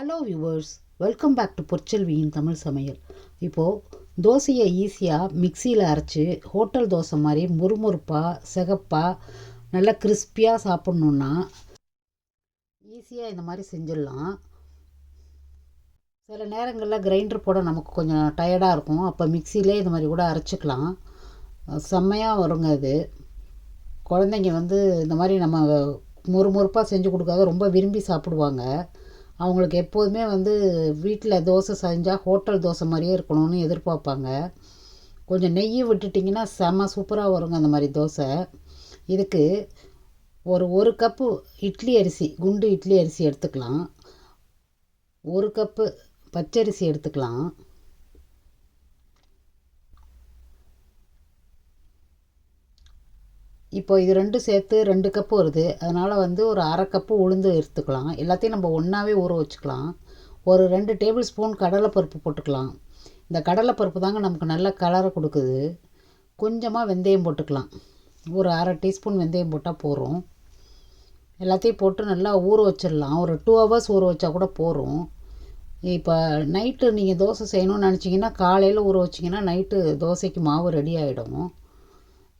Hello viewers welcome back to பொற்செல்வியின் Tamil சமையல் இப்போது தோசையை ஈஸியாக மிக்சியில் அரைச்சி ஹோட்டல் தோசை மாதிரி முறுமுறுப்பாக சிகப்பாக நல்லா கிறிஸ்பியாக சாப்பிட்ணுன்னா ஈஸியாக இந்த மாதிரி செஞ்சிடலாம். சில நேரங்களில் கிரைண்டர் போட நமக்கு கொஞ்சம் டயர்டாக இருக்கும். அப்போ மிக்சியிலே இந்த மாதிரி கூட அரைச்சிக்கலாம். செம்மையாக வருங்க அது. குழந்தைங்க வந்து இந்த மாதிரி நம்ம முறுமுறுப்பாக செஞ்சு கொடுக்காத ரொம்ப விரும்பி சாப்பிடுவாங்க. அவங்களுக்கு எப்போதுமே வந்து வீட்டில் தோசை செஞ்சால் ஹோட்டல் தோசை மாதிரியே இருக்கணும்னு எதிர்பார்ப்பாங்க. கொஞ்சம் நெய் விட்டுட்டிங்கன்னா செம்ம சூப்பராக வருங்க அந்த மாதிரி தோசை. இதுக்கு ஒரு ஒரு கப்பு இட்லி அரிசி குண்டு இட்லி அரிசி எடுத்துக்கலாம். ஒரு கப்பு பச்சரிசி எடுத்துக்கலாம். இப்போ இது ரெண்டும் சேர்த்து ரெண்டு கப்பு வருது. அதனால் வந்து ஒரு அரை கப்பு உளுந்து எடுத்துக்கலாம். எல்லாத்தையும் நம்ம ஒன்றாவே ஊற வச்சுக்கலாம். ஒரு ரெண்டு டேபிள் ஸ்பூன் கடலைப்பருப்பு போட்டுக்கலாம். இந்த கடலைப்பருப்பு தாங்க நமக்கு நல்ல கலரை கொடுக்குது. கொஞ்சமாக வெந்தயம் போட்டுக்கலாம். ஒரு அரை டீஸ்பூன் வெந்தயம் போட்டால் போகிறோம் எல்லாத்தையும் போட்டு நல்லா ஊற வச்சிடலாம். ஒரு டூ ஹவர்ஸ் ஊற வச்சா கூட போகிறோம் இப்போ நைட்டு நீங்கள் தோசை செய்யணும்னு நினச்சிங்கன்னா காலையில் ஊற வச்சிங்கன்னா நைட்டு தோசைக்கு மாவு ரெடி ஆகிடும்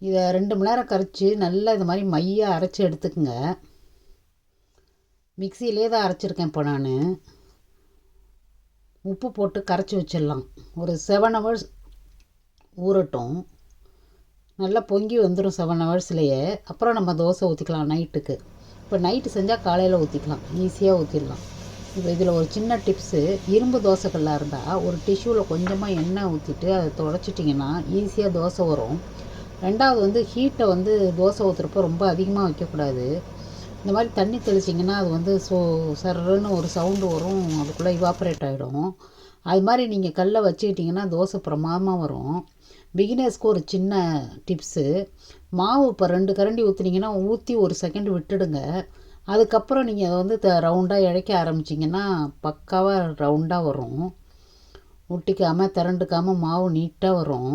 இதை ரெண்டு மணி நேரம் கரைச்சி நல்லா இது மாதிரி மையாக அரைச்சி எடுத்துக்கோங்க. மிக்சியிலே தான் அரைச்சிருக்கேன் இப்போ நான். உப்பு போட்டு கரைச்சி வச்சிடலாம். ஒரு செவன் ஹவர்ஸ் ஊறட்டும். நல்லா பொங்கி வந்துடும் செவன் ஹவர்ஸ்லேயே அப்புறம் நம்ம தோசை ஊற்றிக்கலாம் நைட்டுக்கு. இப்போ நைட்டு செஞ்சால் காலையில் ஊற்றிக்கலாம் ஈஸியாக ஊற்றிடலாம் இப்போ இதில் ஒரு சின்ன டிப்ஸு. இரும்பு தோசைக்கல்லாக இருந்தால் ஒரு டிஷ்யூவில் கொஞ்சமாக எண்ணெய் ஊற்றிட்டு அதை தொடச்சிட்டிங்கன்னா ஈஸியாக தோசை வரும். ரெண்டாவது வந்து ஹீட்டை வந்து தோசை ஊற்றுறப்போ ரொம்ப அதிகமாக வைக்கக்கூடாது. இந்த மாதிரி தண்ணி தெளிச்சிங்கன்னா அது வந்து சோ சர்ன்னு ஒரு சவுண்டு வரும் அதுக்குள்ளே இவாப்ரேட் ஆகிடும் அது மாதிரி நீங்கள் கல்லை வச்சுக்கிட்டிங்கன்னா தோசை பிரமாதமாக வரும். பிகினர்ஸ்க்கு ஒரு சின்ன டிப்ஸு மாவு இப்போ ரெண்டு கரண்டி ஊற்றுனீங்கன்னா ஊற்றி ஒரு செகண்ட் விட்டுடுங்க. அதுக்கப்புறம் நீங்கள் அதை வந்து த ரவுண்டாக இழைக்க ஆரம்பிச்சிங்கன்னா பக்காவாக ரவுண்டாக வரும். ஒட்டிக்காமல் திரண்டுக்காமல் மாவு நீட்டாக வரும்.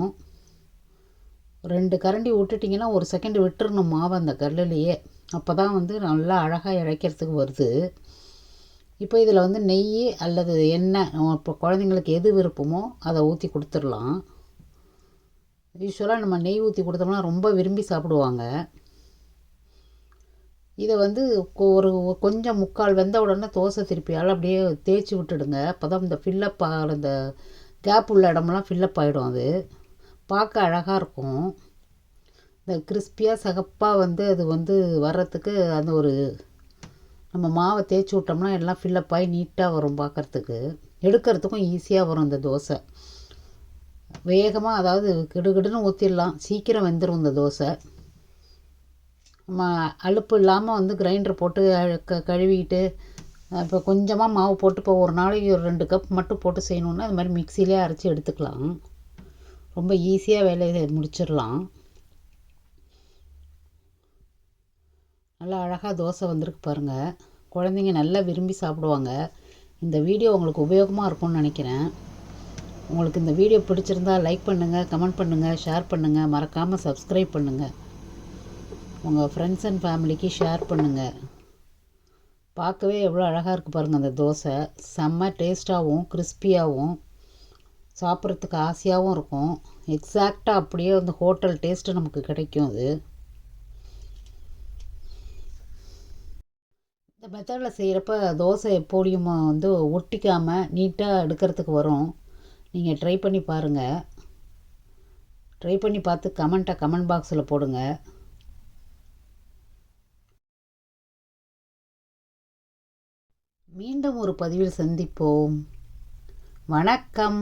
ரெண்டு கரண்டி விட்டுட்டிங்கன்னா ஒரு செகண்ட் விட்டுறணும் மாவு அந்த கல்லுலேயே. அப்போ தான் வந்து நல்லா அழகாக இழைக்கிறதுக்கு வருது. இப்போ இதில் வந்து நெய் அல்லது எண்ணெய் இப்போ குழந்தைங்களுக்கு எது விருப்பமோ அதை ஊற்றி கொடுத்துடலாம். யூஸ்வலாக நம்ம நெய் ஊற்றி கொடுத்தோம்னா ரொம்ப விரும்பி சாப்பிடுவாங்க. இதை வந்து ஒரு கொஞ்சம் முக்கால் வெந்த உடனே தோசை திருப்பியால் அப்படியே தேய்ச்சி விட்டுடுங்க. அப்போ தான் இந்த ஃபில்லப் ஆகிற இந்த கேப் உள்ள இடமெல்லாம் ஃபில்லப் ஆகிடும் அது. பார்க்க அழகாக இருக்கும். இந்த கிறிஸ்பியாக சகப்பாக வந்து அது வந்து வர்றதுக்கு அந்த ஒரு நம்ம மாவை தேய்ச்சி விட்டோம்னா எல்லாம் ஃபில்லப் ஆகி நீட்டாக வரும் பார்க்குறதுக்கு. எடுக்கிறதுக்கும் ஈஸியாக வரும் இந்த தோசை. வேகமாக அதாவது கிடுகிடுன்னு ஊற்றிடலாம் சீக்கிரம் வெந்துடும் இந்த தோசை. நம்ம அலுப்பு இல்லாமல் வந்து கிரைண்டர் போட்டு க கழுவிக்கிட்டு இப்போ கொஞ்சமாக மாவு போட்டு இப்போ ஒரு நாளைக்கு ஒரு ரெண்டு கப் மட்டும் போட்டு செய்யணுன்னா அது மாதிரி மிக்சிலே அரைச்சி எடுத்துக்கலாம். ரொம்ப ஈஸியாக வேலையை முடிச்சிடலாம். நல்லா அழகாக தோசை வந்திருக்கு பாருங்கள் குழந்தைங்க நல்லா விரும்பி சாப்பிடுவாங்க. இந்த வீடியோ உங்களுக்கு உபயோகமாக இருக்கும்னு நினைக்கிறேன். உங்களுக்கு இந்த வீடியோ பிடிச்சிருந்தா லைக் பண்ணுங்கள் கமெண்ட் பண்ணுங்கள் ஷேர் பண்ணுங்கள் மறக்காமல் சப்ஸ்கிரைப் பண்ணுங்கள் உங்கள் ஃப்ரெண்ட்ஸ் அண்ட் ஃபேமிலிக்கு ஷேர் பண்ணுங்கள் பார்க்கவே எவ்வளோ அழகாக இருக்குது பாருங்கள் அந்த தோசை. செம்ம டேஸ்ட்டாகவும் கிறிஸ்பியாகவும் சாப்பிட்றதுக்கு ஆசையாகவும் இருக்கும். எக்ஸாக்டாக அப்படியே அந்த ஹோட்டல் டேஸ்ட்டு நமக்கு கிடைக்கும் அது. இந்த மெத்தடில் செய்கிறப்ப தோசை எப்போடியும் வந்து ஒட்டிக்காமல் நீட்டாக எடுக்கிறதுக்கு வரும். நீங்கள் ட்ரை பண்ணி பாருங்கள் ட்ரை பண்ணி பார்த்து கமெண்ட்டை கமெண்ட் பாக்ஸில் போடுங்க. மீண்டும் ஒரு பதிவில் சந்திப்போம். வணக்கம்.